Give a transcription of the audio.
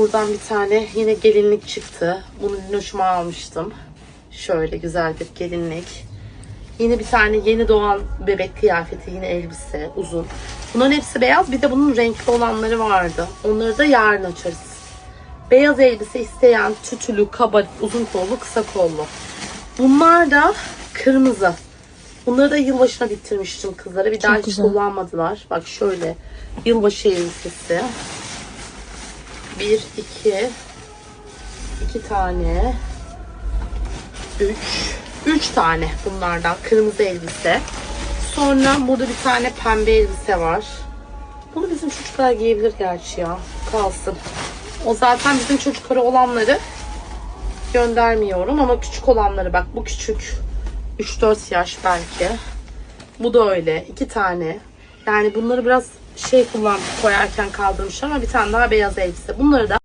Buradan bir tane yine gelinlik çıktı. Bunu Linoş'uma almıştım. Şöyle güzel bir gelinlik. Yine bir tane yeni doğan bebek kıyafeti, yine elbise, uzun. Bunların hepsi beyaz. Bir de bunun renkli olanları vardı. Onları da yarın açarız. Beyaz elbise isteyen tütülü, kabarık, uzun kollu, kısa kollu. Bunlar da kırmızı. Bunları da yılbaşına bitirmiştim kızlara. Bir daha hiç güzel. kullanmadılar. Bak şöyle yılbaşı elbisesi. Bir, iki, iki tane, üç, üç tane bunlardan kırmızı elbise. Sonra burada bir tane pembe elbise var. Bunu bizim çocuklar giyebilir gerçi ya. Kalsın. O zaten bizim çocuklara olanları göndermiyorum ama küçük olanları bak bu küçük 3-4 yaş belki. Bu da öyle. iki tane. Yani bunları biraz şey kullan koyarken kaldırmışlar ama bir tane daha beyaz elbise. Bunları da